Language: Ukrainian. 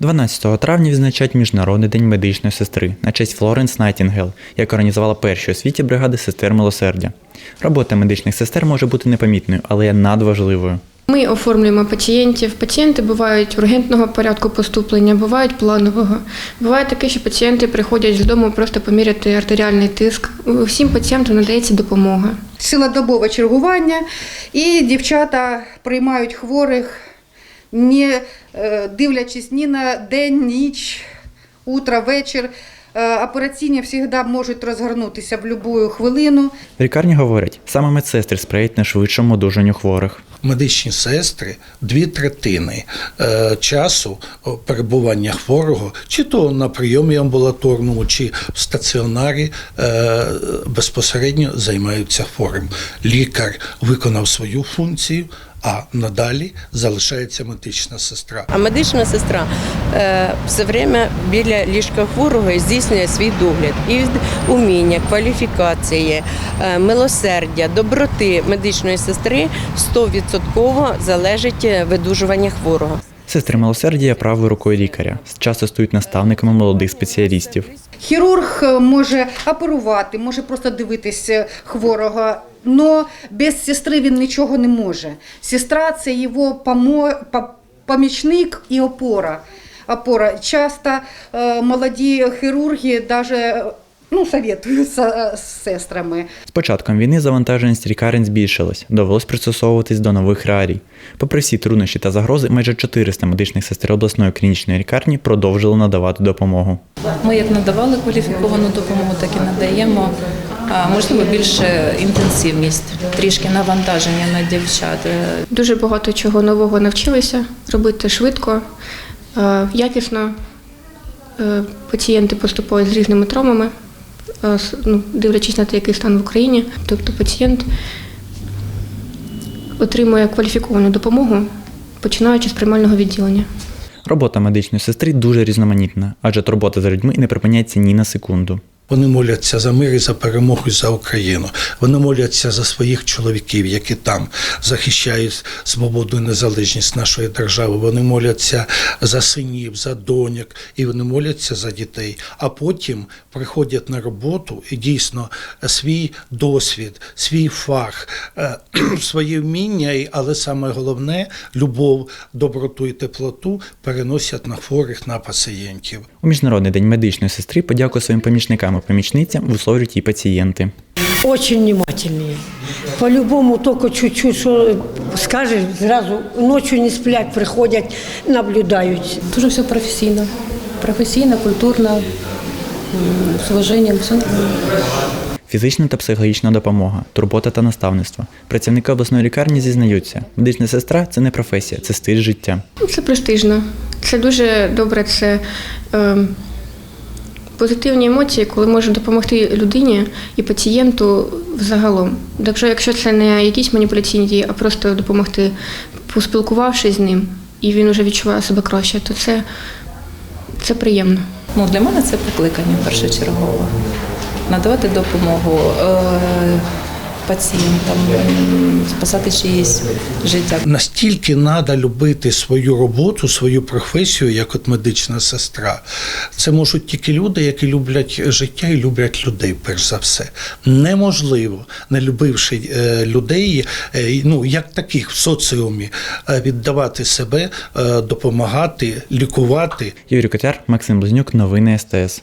12 травня відзначають Міжнародний день медичної сестри на честь Флоренс Найтінгел, яка організувала перші у світі бригади сестер милосердя. Робота медичних сестер може бути непомітною, але є надважливою. Ми оформлюємо пацієнтів. Пацієнти бувають ургентного порядку поступлення, бувають планового. Буває таке, що пацієнти приходять з дому просто поміряти артеріальний тиск. Всім пацієнтам надається допомога. цілодобове чергування, і дівчата приймають хворих, не е, дивлячись ні на день, ніч, утро, вечір. Е, Операційні завжди можуть розгорнутися в будь-яку хвилину. В лікарні говорять, саме медсестри сприяють найшвидшому одужанню хворих. медичні сестри дві третини е, часу перебування хворого, чи то на прийомі амбулаторному, чи в стаціонарі е, безпосередньо займаються хворим. Лікар виконав свою функцію. А надалі залишається медична сестра. А медична сестра е, все время біля ліжка хворого здійснює свій догляд. І уміння, кваліфікації, е, милосердя, доброти медичної сестри 100% залежить е, видужування хворого. Сестри милосердя є правою рукою лікаря, часто стають наставниками молодих спеціалістів. Хірург е, може оперувати, може просто дивитися хворого. Але без сестри він нічого не може. Сестра це його помо... помічник і опора. опора. Часто е, молоді хірурги навіть ну, советуються е, з сестрами. З початком війни завантаженість лікарень збільшилась, довелось пристосовуватись до нових реалій. Попри всі труднощі та загрози, майже 400 медичних сестер обласної клінічної лікарні продовжили надавати допомогу. Ми як надавали кваліфіковану допомогу, так і надаємо. Можливо, більше інтенсивність, трішки навантаження на дівчат. Дуже багато чого нового навчилися робити швидко, е, якісно. Е, Пацієнти поступають з різними травмами, е, ну, дивлячись на те, який стан в Україні. Тобто пацієнт отримує кваліфіковану допомогу, починаючи з приймального відділення. Робота медичної сестри дуже різноманітна, адже турбота за людьми не припиняється ні на секунду. Вони моляться за мир і за перемогу і за Україну. Вони моляться за своїх чоловіків, які там захищають свободу і незалежність нашої держави. Вони моляться за синів, за доньок, і вони моляться за дітей. А потім приходять на роботу і дійсно свій досвід, свій фах, е, свої вміння, але саме головне любов, доброту і теплоту переносять на хворих, на пацієнтів. У Міжнародний день медичної сестри подяку своїм помічникам і помічницям висловлюють і пацієнти. Очень внимательные. По-любому только чуть-чуть, что скажешь, сразу ночью не сплять, приходять, наблюдають. Дуже все професійно, професійно, культурно, м, з уваженням. Все нормально. Фізична та психологічна допомога, турбота та наставництво. Працівники обласної лікарні зізнаються, медична сестра це не професія, це стиль життя. Ну, Це престижно. Це дуже добре. Це е, позитивні емоції, коли може допомогти людині і пацієнту взагалом. Якщо, якщо це не якісь маніпуляційні дії, а просто допомогти, поспілкувавшись з ним, і він вже відчуває себе краще, то це, це приємно. Ну, для мене це покликання першочергово. Надавати допомогу е, пацієнтам, спасати чиїсь життя. Настільки треба любити свою роботу, свою професію, як от медична сестра. Це можуть тільки люди, які люблять життя і люблять людей, перш за все. Неможливо, не любивши е, людей, е, ну як таких в соціумі, е, віддавати себе, допомагати, лікувати. Юрій Котяр, Максим Близнюк, новини СТС.